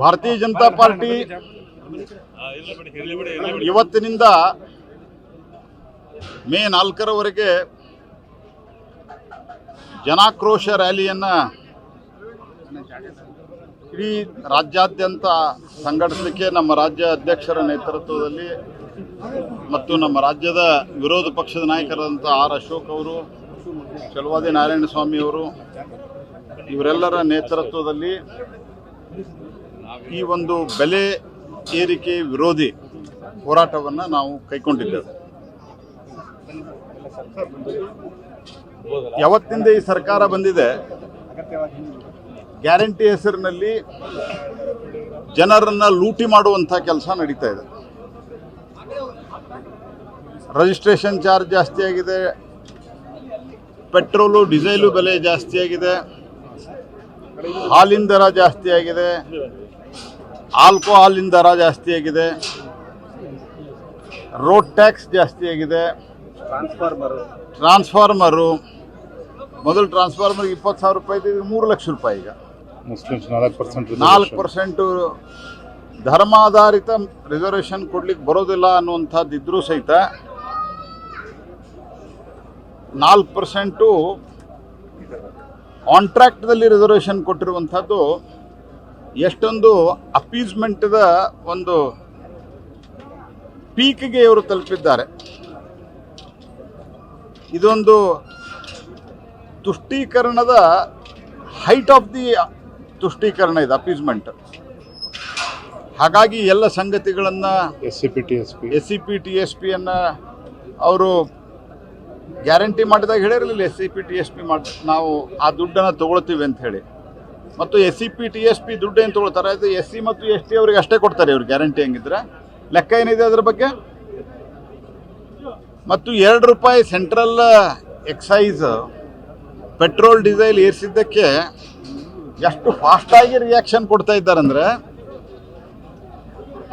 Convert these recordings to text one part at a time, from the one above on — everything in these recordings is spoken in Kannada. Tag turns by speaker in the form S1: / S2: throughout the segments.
S1: ಭಾರತೀಯ ಜನತಾ ಪಾರ್ಟಿ ಇವತ್ತಿನಿಂದ ಮೇ ನಾಲ್ಕರವರೆಗೆ ಜನಾಕ್ರೋಶ ರ್ಯಾಲಿಯನ್ನು ಇಡೀ ರಾಜ್ಯಾದ್ಯಂತ ಸಂಘಟಿಸಲಿಕ್ಕೆ ನಮ್ಮ ರಾಜ್ಯ ಅಧ್ಯಕ್ಷರ ನೇತೃತ್ವದಲ್ಲಿ ಮತ್ತು ನಮ್ಮ ರಾಜ್ಯದ ವಿರೋಧ ಪಕ್ಷದ ನಾಯಕರಾದಂಥ ಆರ್ ಅಶೋಕ್ ಅವರು ಚಲುವಾದಿ ನಾರಾಯಣ ಸ್ವಾಮಿ ಅವರು, ಇವರೆಲ್ಲರ ನೇತೃತ್ವದಲ್ಲಿ ಈ ಒಂದು ಬೆಲೆ ಏರಿಕೆ ವಿರೋಧಿ ಹೋರಾಟವನ್ನು ನಾವು ಕೈಗೊಂಡಿದ್ದೇವೆ. ಯಾವತ್ತಿಂದ ಈ ಸರ್ಕಾರ ಬಂದಿದೆ, ಗ್ಯಾರಂಟಿ ಹೆಸರಿನಲ್ಲಿ ಜನರನ್ನು ಲೂಟಿ ಮಾಡುವಂಥ ಕೆಲಸ ನಡೀತಾ ಇದೆ. ರಿಜಿಸ್ಟ್ರೇಷನ್ ಚಾರ್ಜ್ ಜಾಸ್ತಿ ಆಗಿದೆ ಪೆಟ್ರೋಲು ಡೀಸೆಲು ಬೆಲೆ ಜಾಸ್ತಿ ಆಗಿದೆ. ಹಾಲಿನ ದರ ಜಾಸ್ತಿ ಆಗಿದೆ. ಆಲ್ಕೋಹಾಲಿನ ದರ ಜಾಸ್ತಿ ಆಗಿದೆ. ರೋಡ್ ಟ್ಯಾಕ್ಸ್ ಜಾಸ್ತಿ ಆಗಿದೆ. ಟ್ರಾನ್ಸ್ಫಾರ್ಮರು. ಮೊದಲು ಟ್ರಾನ್ಸ್ಫಾರ್ಮರ್ ಇಪ್ಪತ್ತು ಸಾವಿರ ರೂಪಾಯಿ ಇದ್ದಿದ್ದು ಮೂರು ಲಕ್ಷ ರೂಪಾಯಿ ಈಗ.
S2: ಮುಸ್ಲಿಮ್ಸ್ ನಾಲ್ಕು ಪರ್ಸೆಂಟ್
S1: ನಾಲ್ಕು ಪರ್ಸೆಂಟು ಧರ್ಮಾಧಾರಿತ ರಿಸರ್ವೇಷನ್ ಕೊಡ್ಲಿಕ್ಕೆ ಬರೋದಿಲ್ಲ ಅನ್ನುವಂಥದ್ದು ಇದ್ರೂ ಸಹಿತ ನಾಲ್ಕು ಪರ್ಸೆಂಟು ಕಾಂಟ್ರಾಕ್ಟ್ದಲ್ಲಿ ರಿಸರ್ವೇಷನ್ ಕೊಟ್ಟಿರುವಂಥದ್ದು ಎಷ್ಟೊಂದು ಅಪೀಸ್ಮೆಂಟ್ದ ಒಂದು ಪೀಕ್ಗೆ ಇವರು ತಲುಪಿದ್ದಾರೆ. ಇದೊಂದು ತುಷ್ಟೀಕರಣದ ಹೈಟ್ ಆಫ್ ದಿ ತುಷ್ಟೀಕರಣ ಇದು ಅಪೀಸ್ಮೆಂಟ್ ಹಾಗಾಗಿ ಎಲ್ಲ ಸಂಗತಿಗಳನ್ನು
S2: S C P T S P
S1: S C P T S ಪಿಯನ್ನು ಅವರು ಗ್ಯಾರಂಟಿ ಮಾಡಿದಾಗ ಹೇಳಿರಲಿಲ್ಲ S C P T S P ಮಾಡಿ, ನಾವು ಆ ದುಡ್ಡನ್ನು ತೊಗೊಳ್ತೀವಿ ಅಂತ ಹೇಳಿ. ಮತ್ತು S C P T S P ದುಡ್ಡು ಏನು ತೊಗೊಳ್ತಾರೆ, ಅದು ಎಸ್ ಸಿ ಮತ್ತು ಎಸ್ ಟಿ ಅವ್ರಿಗೆ ಅಷ್ಟೇ ಕೊಡ್ತಾರೆ ಇವ್ರು ಗ್ಯಾರಂಟಿ ಹೆಂಗಿದ್ರೆ. ಲೆಕ್ಕ ಏನಿದೆ ಅದ್ರ ಬಗ್ಗೆ? ಮತ್ತು ಎರಡು ರೂಪಾಯಿ ಸೆಂಟ್ರಲ್ ಎಕ್ಸೈಸ್ ಪೆಟ್ರೋಲ್ ಡೀಸೆಲ್ ಏರಿಸಿದ್ದಕ್ಕೆ ಎಷ್ಟು ಫಾಸ್ಟಾಗಿ ರಿಯಾಕ್ಷನ್ ಕೊಡ್ತಾ ಇದ್ದಾರಂದ್ರೆ,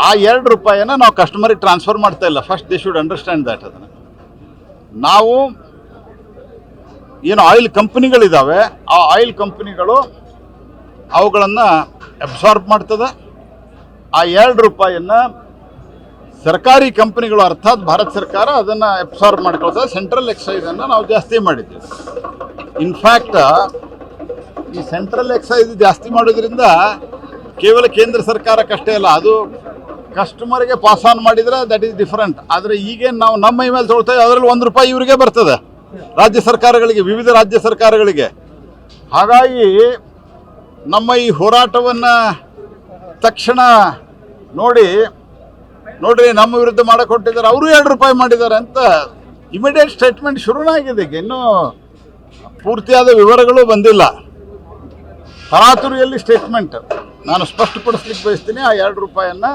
S1: ಆ ಎರಡು ರೂಪಾಯಿನ ನಾವು ಕಸ್ಟಮರಿಗೆ ಟ್ರಾನ್ಸ್ಫರ್ ಮಾಡ್ತಾ ಇಲ್ಲ. First they should understand that ಅದನ್ನು. ನಾವು ಏನು ಆಯಿಲ್ ಕಂಪ್ನಿಗಳಿದ್ದಾವೆ ಆ ಆಯಿಲ್ ಕಂಪ್ನಿಗಳು ಅವುಗಳನ್ನು ಅಬ್ಸಾರ್ಬ್ ಮಾಡ್ತದೆ. ಆ ಎರಡು ರೂಪಾಯಿಯನ್ನು ಸರ್ಕಾರಿ ಕಂಪನಿಗಳು ಅರ್ಥಾತ್ ಭಾರತ ಸರ್ಕಾರ ಅದನ್ನು ಅಬ್ಸಾರ್ಬ್ ಮಾಡ್ಕೊಳ್ತದೆ. ಸೆಂಟ್ರಲ್ ಎಕ್ಸೈಸನ್ನು ನಾವು ಜಾಸ್ತಿ ಮಾಡಿದ್ದೀವಿ. ಇನ್ಫ್ಯಾಕ್ಟ್ ಈ ಸೆಂಟ್ರಲ್ ಎಕ್ಸೈಸ್ ಜಾಸ್ತಿ ಮಾಡೋದ್ರಿಂದ ಕೇವಲ ಕೇಂದ್ರ ಸರ್ಕಾರಕ್ಕಷ್ಟೇ ಅಲ್ಲ, ಅದು ಕಸ್ಟಮರ್ಗೆ ಪಾಸ್ ಆನ್ ಮಾಡಿದ್ರೆ ದಟ್ ಈಸ್ ಡಿಫರೆಂಟ್ ಆದರೆ ಈಗೇನು ನಾವು ನಮ್ಮ ಇಮೇಲ್ ತೊಗೊಳ್ತೇವೆ, ಅದರಲ್ಲಿ ಒಂದು ರೂಪಾಯಿ ಇವರಿಗೆ ಬರ್ತದೆ. ರಾಜ್ಯ ಸರ್ಕಾರಗಳಿಗೆ, ವಿವಿಧ ರಾಜ್ಯ ಸರ್ಕಾರಗಳಿಗೆ. ಹಾಗಾಗಿ ನಮ್ಮ ಈ ಹೋರಾಟವನ್ನು ತಕ್ಷಣ ನೋಡಿ, ನೋಡ್ರಿ, ನಮ್ಮ ವಿರುದ್ಧ ಮಾಡಿಕೊಟ್ಟಿದ್ದಾರೆ, ಅವರು ಎರಡು ರೂಪಾಯಿ ಮಾಡಿದ್ದಾರೆ ಅಂತ ಇಮಿಡಿಯೇಟ್ ಸ್ಟೇಟ್ಮೆಂಟ್ ಶುರುವಾಗಿದೆ ಇನ್ನೂ ಪೂರ್ತಿಯಾದ ವಿವರಗಳು ಬಂದಿಲ್ಲ. ತರಾತುರಿಯಲ್ಲಿ ಸ್ಟೇಟ್ಮೆಂಟ್ ನಾನು ಸ್ಪಷ್ಟಪಡಿಸ್ಲಿಕ್ಕೆ ಬಯಸ್ತೀನಿ ಆ ಎರಡು ರೂಪಾಯಿಯನ್ನು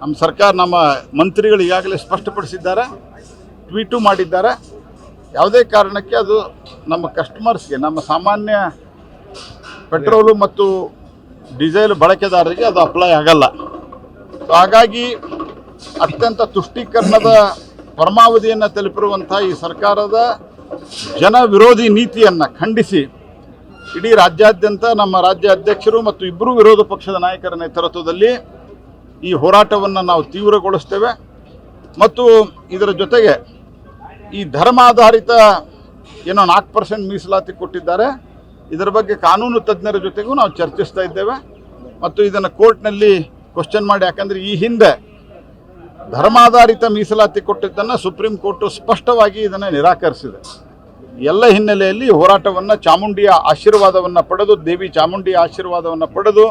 S1: ನಮ್ಮ ಸರ್ಕಾರ ನಮ್ಮ ಮಂತ್ರಿಗಳು ಈಗಾಗಲೇ ಸ್ಪಷ್ಟಪಡಿಸಿದ್ದಾರೆ, ಟ್ವೀಟು ಮಾಡಿದ್ದಾರೆ. ಯಾವುದೇ ಕಾರಣಕ್ಕೆ ಅದು ನಮ್ಮ ಕಸ್ಟಮರ್ಸ್ಗೆ ನಮ್ಮ ಸಾಮಾನ್ಯ ಪೆಟ್ರೋಲು ಮತ್ತು ಡೀಸೆಲ್ ಬಳಕೆದಾರರಿಗೆ ಅದು ಅಪ್ಲೈ ಆಗಲ್ಲ. ಸೊ ಹಾಗಾಗಿ ಅತ್ಯಂತ ತುಷ್ಟೀಕರಣದ ಪರಮಾವಧಿಯನ್ನು ತಲುಪಿರುವಂಥ ಈ ಸರ್ಕಾರದ ಜನ ವಿರೋಧಿ ನೀತಿಯನ್ನು ಖಂಡಿಸಿ ಇಡೀ ರಾಜ್ಯಾದ್ಯಂತ ನಮ್ಮ ರಾಜ್ಯ ಅಧ್ಯಕ್ಷರು ಮತ್ತು ಇಬ್ಬರು ವಿರೋಧ ಪಕ್ಷದ ನಾಯಕರ ನೇತೃತ್ವದಲ್ಲಿ ಈ ಹೋರಾಟವನ್ನು ನಾವು ತೀವ್ರಗೊಳಿಸ್ತೇವೆ. ಮತ್ತು ಇದರ ಜೊತೆಗೆ ಈ ಧರ್ಮಾಧಾರಿತ ಏನೋ ನಾಲ್ಕು ಪರ್ಸೆಂಟ್ ಮೀಸಲಾತಿ ಕೊಟ್ಟಿದ್ದಾರೆ. ಇದರ ಬಗ್ಗೆ ಕಾನೂನು ತಜ್ಞರ ಜೊತೆಗೂ ನಾವು ಚರ್ಚಿಸ್ತಾ ಇದ್ದೇವೆ. ಮತ್ತು ಇದನ್ನು ಕೋರ್ಟ್ನಲ್ಲಿ ಕ್ವಶನ್ ಮಾಡಿ, ಯಾಕಂದರೆ ಈ ಹಿಂದೆ ಧರ್ಮಾಧಾರಿತ ಮೀಸಲಾತಿ ಕೊಟ್ಟಿದ್ದನ್ನು ಸುಪ್ರೀಂ ಕೋರ್ಟು ಸ್ಪಷ್ಟವಾಗಿ ಇದನ್ನು ನಿರಾಕರಿಸಿದೆ. ಎಲ್ಲ ಹಿನ್ನೆಲೆಯಲ್ಲಿ ಹೋರಾಟವನ್ನು ಚಾಮುಂಡಿಯ ಆಶೀರ್ವಾದವನ್ನು ಪಡೆದು, ದೇವಿ ಚಾಮುಂಡಿಯ ಆಶೀರ್ವಾದವನ್ನು ಪಡೆದು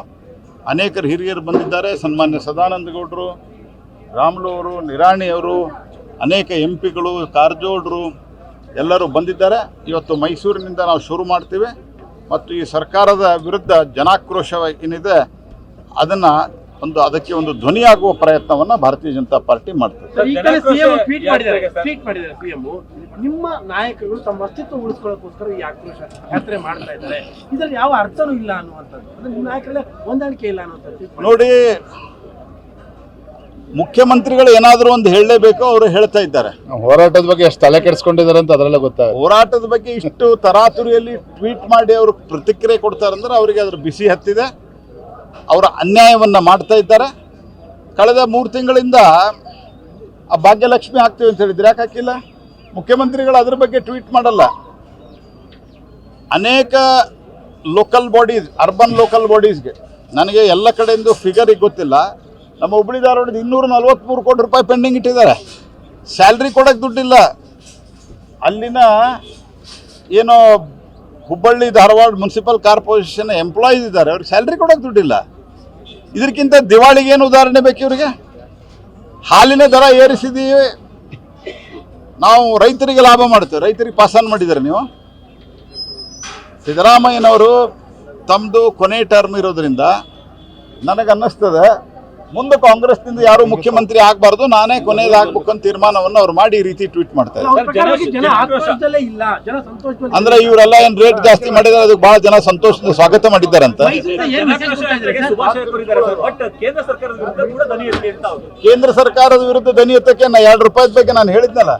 S1: ಅನೇಕರು ಹಿರಿಯರು ಬಂದಿದ್ದಾರೆ. ಸನ್ಮಾನ್ಯ ಸದಾನಂದ ಗೌಡರು ನಿರಾಣಿ ಅವರು, ಅನೇಕ ಎಂ ಪಿಗಳು ಕಾರಜೋಳರು ಎಲ್ಲರೂ ಬಂದಿದ್ದಾರೆ. ಇವತ್ತು ಮೈಸೂರಿನಿಂದ ನಾವು ಶುರು ಮಾಡ್ತೀವಿ. ಮತ್ತು ಈ ಸರ್ಕಾರದ ವಿರುದ್ಧ ಜನಾಕ್ರೋಶ ಏನಿದೆ, ಅದನ್ನು ಒಂದು ಅದಕ್ಕೆ ಒಂದು ಧ್ವನಿಯಾಗುವ ಪ್ರಯತ್ನವನ್ನ ಭಾರತೀಯ ಜನತಾ ಪಾರ್ಟಿ
S3: ಸಿಎಂ ನಿಮ್ಮ ನಾಯಕರುಗಳು ತಮ್ಮ ಅಸ್ತಿತ್ವ ಉಳಿಸ್ಕೊಳ್ಳೋಕೋಸ್ಕರ ಈ ಆಕ್ರೋಶ ಯಾತ್ರೆ ಮಾಡ್ತಾ ಇದ್ದಾರೆ. ಇದ್ರಲ್ಲಿ ಯಾವ ಅರ್ಥನೂ ಇಲ್ಲ ಅನ್ನುವಂಥದ್ದು. ಅಂದ್ರೆ ನಿಮ್ಮ ನಾಯಕರಲ್ಲೇ ಹೊಂದಾಣಿಕೆ ಇಲ್ಲ ಅನ್ನುವಂಥದ್ದು
S1: ನೋಡಿ ಮುಖ್ಯಮಂತ್ರಿಗಳು ಏನಾದರೂ ಒಂದು ಹೇಳಲೇಬೇಕು ಅವರು ಹೇಳ್ತಾ ಇದ್ದಾರೆ.
S2: ಹೋರಾಟದ ಬಗ್ಗೆ ಎಷ್ಟು ತಲೆ ಕೆಡಿಸ್ಕೊಂಡಿದ್ದಾರೆ ಅಂತ ಅದರಲ್ಲೇ ಗೊತ್ತಾಗುತ್ತೆ.
S1: ಹೋರಾಟದ ಬಗ್ಗೆ ಇಷ್ಟು ತರಾತುರಿಯಲ್ಲಿ ಟ್ವೀಟ್ ಮಾಡಿ ಅವರು ಪ್ರತಿಕ್ರಿಯೆ ಕೊಡ್ತಾರಂದ್ರೆ ಅವರಿಗೆ ಅದ್ರ ಬಿಸಿ ಹತ್ತಿದೆ. ಅವರ ಅನ್ಯಾಯವನ್ನು ಮಾಡ್ತಾ ಇದ್ದಾರೆ. ಕಳೆದ ಮೂರು ತಿಂಗಳಿಂದ ಆ ಭಾಗ್ಯಲಕ್ಷ್ಮಿ ಹಾಕ್ತೀವಿ ಅಂತ ಹೇಳಿದ್ರೆ ಯಾಕೆ ಹಾಕಿಲ್ಲ? ಮುಖ್ಯಮಂತ್ರಿಗಳು ಅದ್ರ ಬಗ್ಗೆ ಟ್ವೀಟ್ ಮಾಡಲ್ಲ. ಅನೇಕ ಲೋಕಲ್ ಬಾಡೀಸ್ ಅರ್ಬನ್ ಲೋಕಲ್ ಬಾಡೀಸ್ಗೆ ನನಗೆ ಎಲ್ಲ ಕಡೆಯಿಂದ ಫಿಗರಿಗೆ ಗೊತ್ತಿಲ್ಲ. ನಮ್ಮ ಹುಬ್ಬಳ್ಳಿ ಧಾರವಾಡದ ಇನ್ನೂರ ನಲ್ವತ್ತ್ಮೂರು ಕೋಟಿ ರೂಪಾಯಿ ಪೆಂಡಿಂಗ್ ಇಟ್ಟಿದ್ದಾರೆ. ಸ್ಯಾಲ್ರಿ ಕೊಡೋಕ್ಕೆ ದುಡ್ಡಿಲ್ಲ. ಅಲ್ಲಿನ ಏನೋ Hubballi, Dharwad municipal corporation employees ಇದ್ದಾರೆ. ಅವ್ರಿಗೆ ಸ್ಯಾಲ್ರಿ ಕೊಡೋಕೆ ದುಡ್ಡಿಲ್ಲ. ಇದಕ್ಕಿಂತ ದಿವಾಳಿಗೆ ಏನು ಉದಾಹರಣೆ ಬೇಕು ಇವರಿಗೆ? ಹಾಲಿನ ದರ ಏರಿಸಿದೀವಿ. ನಾವು ರೈತರಿಗೆ ಲಾಭ ಮಾಡ್ತೇವೆ. ರೈತರಿಗೆ ಪಾಸಾನ್ ಮಾಡಿದ್ದಾರೆ ನೀವು. ಸಿದ್ದರಾಮಯ್ಯನವರು ತಮ್ಮದು ಕೊನೆ ಟರ್ಮ್ ಇರೋದ್ರಿಂದ ನನಗೆ ಅನ್ನಿಸ್ತದೆ ಮುಂದೆ ಕಾಂಗ್ರೆಸ್ನಿಂದ ಯಾರು ಮುಖ್ಯಮಂತ್ರಿ ಆಗಬಾರ್ದು ನಾನೇ ಕೊನೆಯದಾಗಬೇಕು ಅಂತ ತೀರ್ಮಾನವನ್ನು ಅವ್ರು ಮಾಡಿ ಈ ರೀತಿ ಟ್ವೀಟ್ ಮಾಡ್ತಾರೆ
S3: ಇದ್ದಾರೆ. ಪ್ರಕಾರವಾಗಿ ಜನ ಆಕ್ರೋಶದಲ್ಲೇ ಇಲ್ಲ ಜನ ಸಂತೋಷದಲ್ಲಿ
S1: ಅಂದ್ರೆ ಇವರೆಲ್ಲ ಏನ್ ರೇಟ್ ಜಾಸ್ತಿ ಮಾಡಿದ್ರೆ ಅದಕ್ಕೆ ಬಹಳ ಜನ ಸಂತೋಷದಿಂದ ಸ್ವಾಗತ ಮಾಡಿದ್ದಾರಂತ.
S3: ಮೈಸೂರಿಂದ ಏನ್ ಮೆಸೇಜ್ ಕೊಡ್ತಾ ಸರ್?
S4: ಶುಭಾಶಯ ಕೋರಿದ್ದಾರೆ ಸರ್ ಬಟ್ ಕೇಂದ್ರ ಸರ್ಕಾರದ ವಿರುದ್ಧ ಕೂಡ ಧ್ವನಿ ಎತ್ತಿ ಅಂತ ಅವರು
S1: ಕೇಂದ್ರ ಸರ್ಕಾರದ ವಿರುದ್ಧ ದನಿ ಎತ್ತಕ್ಕೆ ನಾ ಎರಡು ರೂಪಾಯಿ ಬಗ್ಗೆ ನಾನು ಹೇಳಿದ್ನಲ್ಲ.